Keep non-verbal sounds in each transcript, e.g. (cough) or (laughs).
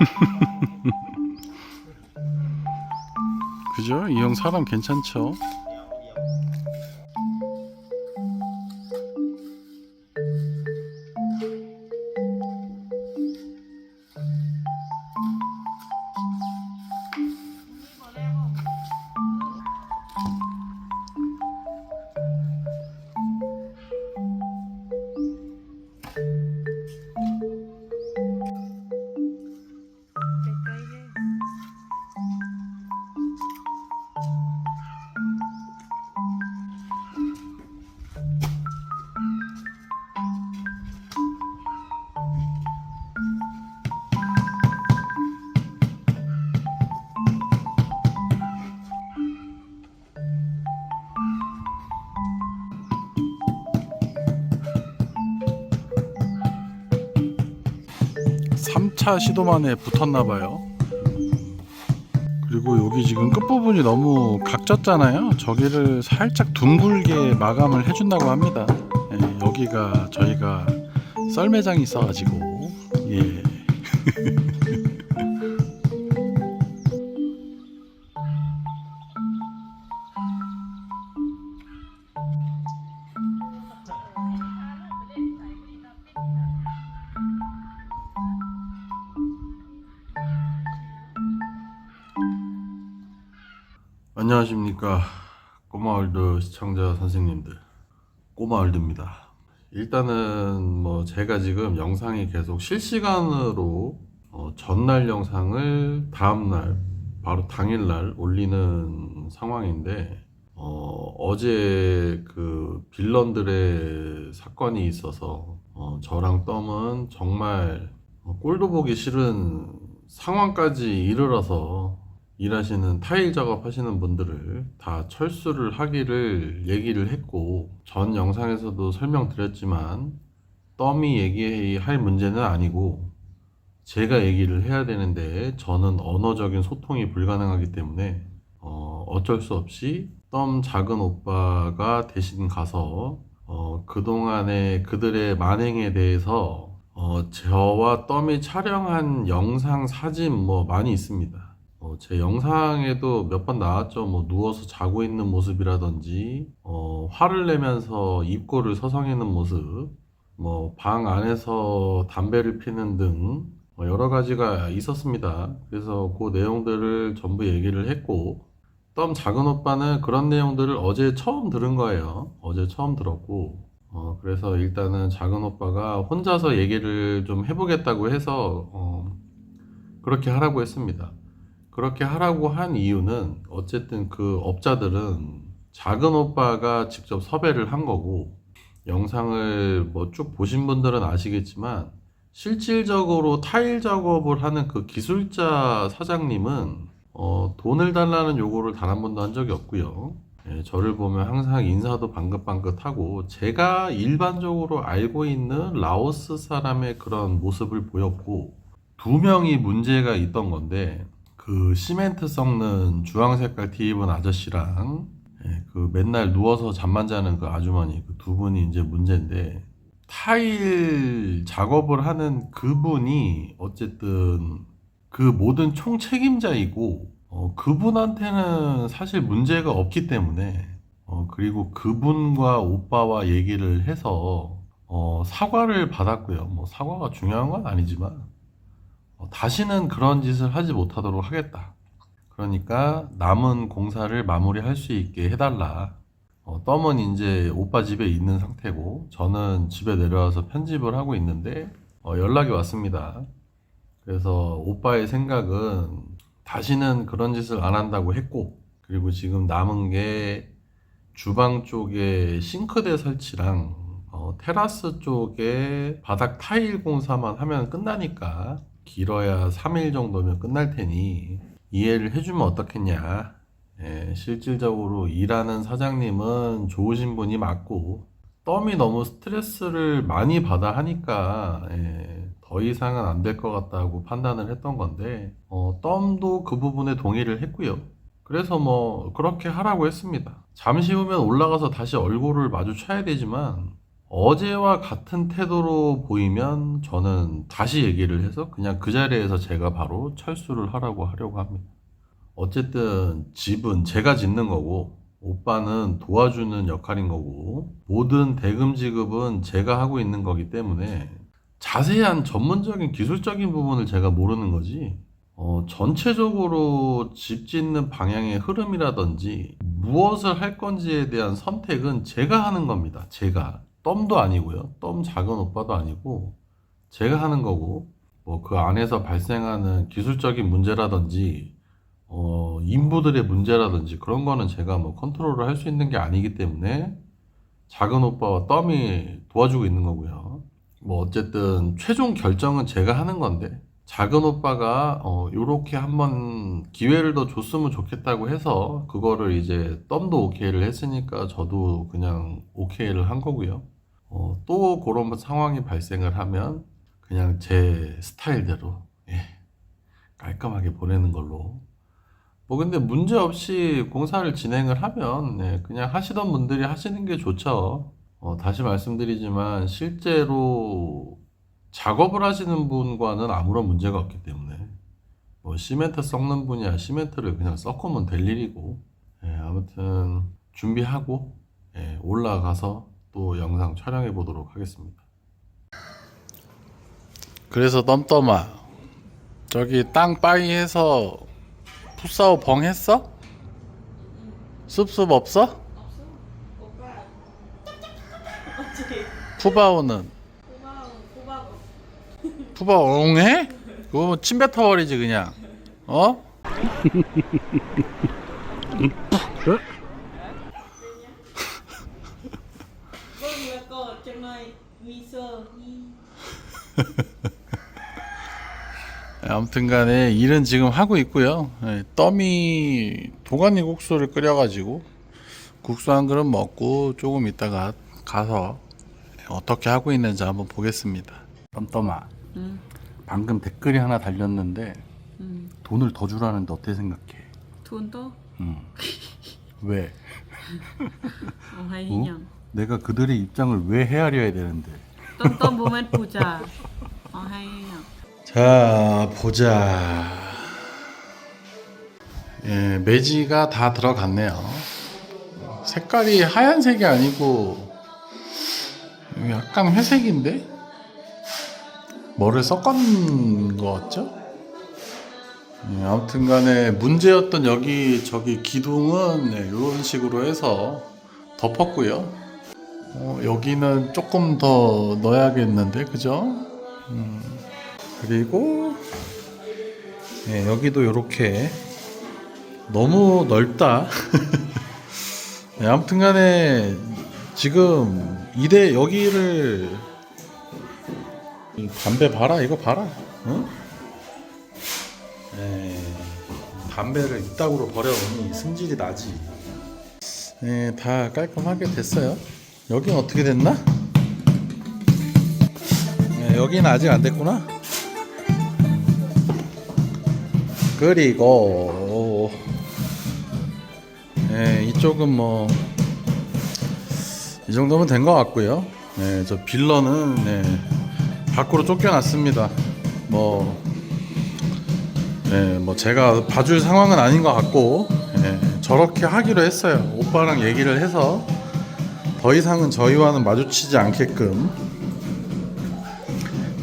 (laughs) 그죠? 이 형 사람 괜찮죠? 삼차 시도 만에 붙었나 봐요. 그리고 여기 지금 끝부분이 너무 각졌잖아요. 저기를 살짝 둥글게 마감을 해준다고 합니다. 예, 여기가 저희가 썰매장이 있어가지고 예. (laughs) 안녕하십니까. 꼬마월드 시청자 선생님들. 꼬마월드입니다. 일단은 뭐 제가 지금 영상이 계속 실시간으로 어, 전날 영상을 다음날 바로 당일날 올리는 상황인데 어, 어제 그 빌런들의 사건이 있어서 어, 저랑 덤은 정말 어, 꼴도 보기 싫은 상황까지 이르러서 일하시는 타일 작업 하시는 분들을 다 철수를 하기를 얘기를 했고 전 영상에서도 설명드렸지만 덤이 얘기할 문제는 아니고 제가 얘기를 해야 되는데 저는 언어적인 소통이 불가능하기 때문에 어, 어쩔 수 없이 덤 작은 오빠가 대신 가서 어, 그동안의 그들의 만행에 대해서 어, 저와 덤이 촬영한 영상 사진 뭐 많이 있습니다. 어, 제 영상에도 몇 번 나왔죠. 뭐 누워서 자고 있는 모습이라든지, 어, 화를 내면서 입꼬를 서성이는 모습, 뭐 방 안에서 담배를 피는 등뭐 여러 가지가 있었습니다. 그래서 그 내용들을 전부 얘기를 했고, 덤 작은 오빠는 그런 내용들을 어제 처음 들은 거예요. 어제 처음 들었고, 어, 그래서 일단은 작은 오빠가 혼자서 얘기를 좀 해보겠다고 해서, 어, 그렇게 하라고 했습니다. 그렇게 하라고 한 이유는 어쨌든 그 업자들은 작은 오빠가 직접 섭외를 한 거고 영상을 뭐 쭉 보신 분들은 아시겠지만 실질적으로 타일 작업을 하는 그 기술자 사장님은 어, 돈을 달라는 요구를 단 한 번도 한 적이 없고요. 예, 저를 보면 항상 인사도 방긋방긋하고 제가 일반적으로 알고 있는 라오스 사람의 그런 모습을 보였고 두 명이 문제가 있던 건데 그 시멘트 섞는 주황 색깔 티 입은 아저씨랑 예, 그 맨날 누워서 잠만 자는 그 아주머니 그 두 분이 이제 문제인데 타일 작업을 하는 그분이 어쨌든 그 모든 총 책임자이고 어, 그분한테는 사실 문제가 없기 때문에 어, 그리고 그분과 오빠와 얘기를 해서 어, 사과를 받았고요. 뭐 사과가 중요한 건 아니지만 어, 다시는 그런 짓을 하지 못하도록 하겠다. 그러니까 남은 공사를 마무리할 수 있게 해달라. 어, 덤은 이제 오빠 집에 있는 상태고 저는 집에 내려와서 편집을 하고 있는데 어, 연락이 왔습니다. 그래서 오빠의 생각은 다시는 그런 짓을 안 한다고 했고 그리고 지금 남은 게 주방 쪽에 싱크대 설치랑 어, 테라스 쪽에 바닥 타일 공사만 하면 끝나니까 길어야 3일 정도면 끝날 테니 이해를 해주면 어떻겠냐. 예, 실질적으로 일하는 사장님은 좋으신 분이 맞고 덤이 너무 스트레스를 많이 받아 하니까 예, 더 이상은 안 될 것 같다고 판단을 했던 건데 어, 덤도 그 부분에 동의를 했고요. 그래서 뭐 그렇게 하라고 했습니다. 잠시 후면 올라가서 다시 얼굴을 마주쳐야 되지만 어제와 같은 태도로 보이면 저는 다시 얘기를 해서 그냥 그 자리에서 제가 바로 철수를 하라고 하려고 합니다. 어쨌든 집은 제가 짓는 거고 오빠는 도와주는 역할인 거고 모든 대금 지급은 제가 하고 있는 거기 때문에 자세한 전문적인 기술적인 부분을 제가 모르는 거지 어, 전체적으로 집 짓는 방향의 흐름이라든지 무엇을 할 건지에 대한 선택은 제가 하는 겁니다. 제가. 덤도 아니고요. 덤 작은 오빠도 아니고 제가 하는 거고 뭐 그 안에서 발생하는 기술적인 문제라든지 어, 인부들의 문제라든지 그런 거는 제가 뭐 컨트롤을 할 수 있는 게 아니기 때문에 작은 오빠와 덤이 도와주고 있는 거고요. 뭐 어쨌든 최종 결정은 제가 하는 건데 작은 오빠가 어 요렇게 한번 기회를 더 줬으면 좋겠다고 해서 그거를 이제 덤도 오케이를 했으니까 저도 그냥 오케이를 한 거고요. 어, 또 그런 상황이 발생을 하면 그냥 제 스타일대로 예, 깔끔하게 보내는 걸로. 뭐 근데 문제 없이 공사를 진행을 하면 예, 그냥 하시던 분들이 하시는 게 좋죠. 어, 다시 말씀드리지만 실제로 작업을 하시는 분과는 아무런 문제가 없기 때문에 뭐 시멘트 썩는 분이야 시멘트를 그냥 섞으면 될 일이고 예, 아무튼 준비하고 예, 올라가서 또 영상 촬영해 보도록 하겠습니다. 그래서 덤덤아 저기 땅 빠이 해서 풋사오 벙 했어? 습습 없어? 오빠 푸바오는 고마워 고마워 푸바오 엉해? 그거 뭐 침 뱉어버리지 그냥 어? (laughs) (laughs) 아무튼간에 일은 지금 하고 있고요. 예, 떠미 도가니 국수를 끓여가지고 국수 한 그릇 먹고 조금 있다가 가서 어떻게 하고 있는지 한번 보겠습니다. 덤덤아, 응. 방금 댓글이 하나 달렸는데 응. 돈을 더 주라는데 어떻게 생각해? thun tốt 응. 왜? (laughs) 어? nhỉ 내가 그들의 입장을 왜 헤아려야 되는데? Puja ông hay nhỉ 자. 보자. 예, 매지가 다 들어갔네요. 색깔이 하얀색이 아니고 약간 회색인데? 뭐를 섞은 거 같죠? 예, 아무튼 간에 문제였던 여기 저기 기둥은 네, 이런 식으로 해서 덮었고요 어, 여기는 조금 더 넣어야겠는데 그죠? 그리고 예, 여기도 이렇게 너무 넓다. (laughs) 예, 아무튼간에 지금 이대 여기를 이 담배 봐라 이거 봐라. 응? 예, 담배를 이따구로 버려오니 승질이 나지. 예, 다 깔끔하게 됐어요. 여긴 어떻게 됐나? 예, 여기는 아직 안 됐구나. 그리고 예, 이쪽은 뭐 이 정도면 된 것 같고요. 예, 저 빌런은 예, 밖으로 쫓겨났습니다. 뭐, 예, 뭐 제가 봐줄 상황은 아닌 것 같고 예, 저렇게 하기로 했어요. 오빠랑 얘기를 해서 더 이상은 저희와는 마주치지 않게끔.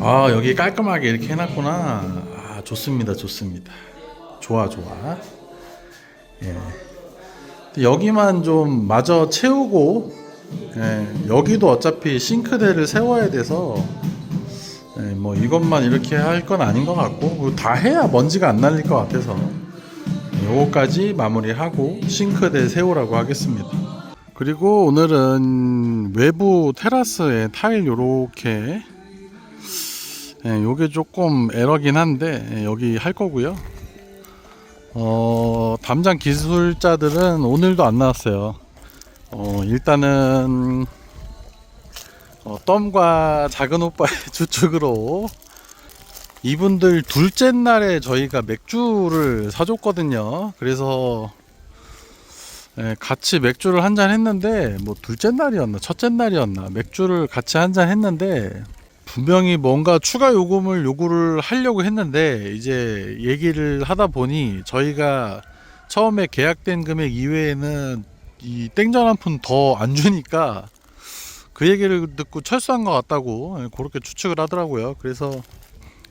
아 여기 깔끔하게 이렇게 해놨구나. 아 좋습니다 좋습니다. 좋아 좋아. 예. 여기만 좀 마저 채우고 예, 여기도 어차피 싱크대를 세워야 돼서 예, 뭐 이것만 이렇게 할 건 아닌 것 같고 다 해야 먼지가 안 날릴 것 같아서 요거까지 마무리하고 싱크대 세우라고 하겠습니다 그리고 오늘은 외부 테라스에 타일 요렇게 예, 요게 조금 에러긴 한데 예, 여기 할 거고요. 어, 담장 기술자들은 오늘도 안 나왔어요. 어, 일단은 어, 덤과 작은 오빠의 (laughs) 주축으로 이분들 둘째 날에 저희가 맥주를 사줬거든요. 그래서 예, 같이 맥주를 한 잔 했는데 뭐 둘째 날이었나 첫째 날이었나 맥주를 같이 한 잔 했는데 분명히 뭔가 추가 요금을 요구를 하려고 했는데 이제 얘기를 하다 보니 저희가 처음에 계약된 금액 이외에는 이 땡전 한 푼 더 안 주니까 그 얘기를 듣고 철수한 것 같다고 예, 그렇게 추측을 하더라고요. 그래서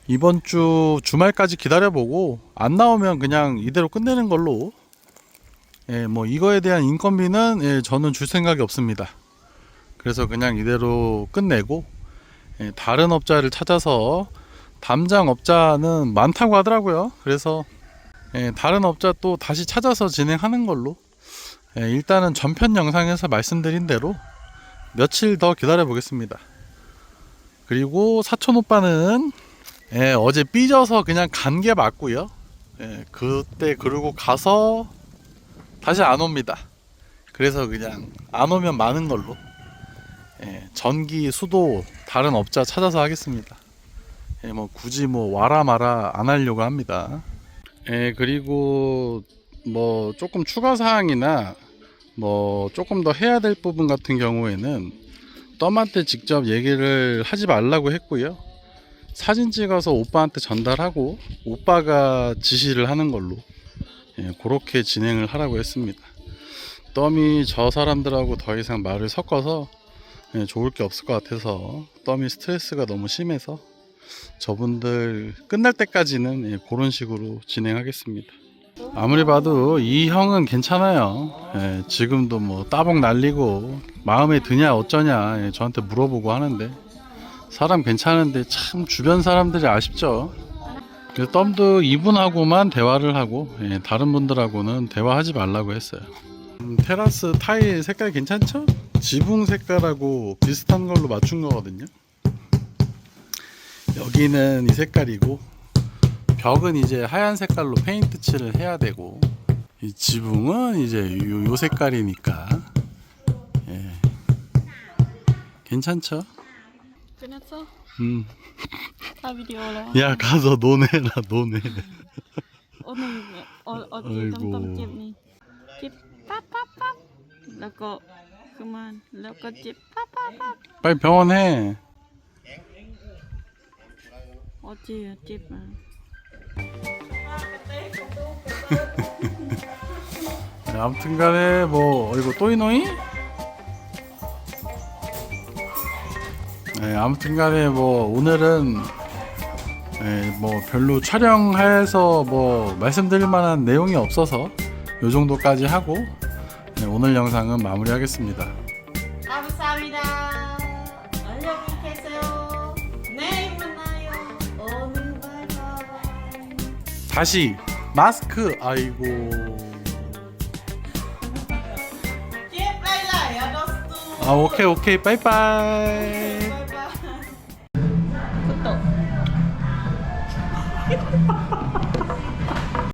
이번 주 주말까지 기다려보고 안 나오면 그냥 이대로 끝내는 걸로 예, 뭐 이거에 대한 인건비는 예, 저는 줄 생각이 없습니다. 그래서 그냥 이대로 끝내고 예, 다른 업자를 찾아서 담장 업자는 많다고 하더라고요. 그래서 예, 다른 업자 또 다시 찾아서 진행하는 걸로 예, 일단은 전편 영상에서 말씀드린 대로 며칠 더 기다려 보겠습니다. 그리고 사촌 오빠는 예, 어제 삐져서 그냥 간 게 맞고요. 예, 그때 그러고 가서 다시 안 옵니다. 그래서 그냥 안 오면 많은 걸로 예, 전기 수도 다른 업자 찾아서 하겠습니다. 예, 뭐 굳이 뭐 와라 마라 안 하려고 합니다. 예, 그리고 뭐 조금 추가 사항이나 뭐 조금 더 해야 될 부분 같은 경우에는 덤한테 직접 얘기를 하지 말라고 했고요. 사진 찍어서 오빠한테 전달하고 오빠가 지시를 하는 걸로 예, 그렇게 진행을 하라고 했습니다. 덤이 저 사람들하고 더 이상 말을 섞어서 예, 좋을 게 없을 것 같아서 덤이 스트레스가 너무 심해서 저분들 끝날 때까지는 예, 그런 식으로 진행하겠습니다. 아무리 봐도 이 형은 괜찮아요. 예, 지금도 뭐 따봉 날리고 마음에 드냐 어쩌냐 예, 저한테 물어보고 하는데 사람 괜찮은데 참 주변 사람들이 아쉽죠. 그래서 덤도 이분하고만 대화를 하고 예, 다른 분들하고는 대화하지 말라고 했어요. 음, 테라스 타일 색깔 괜찮죠? 지붕 색깔하고 비슷한 걸로 맞춘 거거든요. 여기는 이 색깔이고 벽은 이제 하얀 색깔로 페인트 칠을 해야 되고 이 지붕은 이제 요, 요 색깔이니까 예. 괜찮죠? 끝났어? 음. 응. 아비디오라. 야 가서 노네라 노네. 오늘 어 어디 덤덤 집니 집 빠빠빠. 라고 그만 라고 집 빠빠빠. 빨리 병원 해. 어디야 집. 아무튼간에 뭐 이거 또이노이? 네, 아무튼간에 뭐 오늘은 네, 뭐 별로 촬영해서 뭐 말씀드릴 만한 내용이 없어서 요 정도까지 하고 네, 오늘 영상은 마무리하겠습니다. 감사합니다. 안녕히 계세요. 내일 만나요. 오늘 다시 마스크 아이고. 아 오케이 오케이 빠이빠이.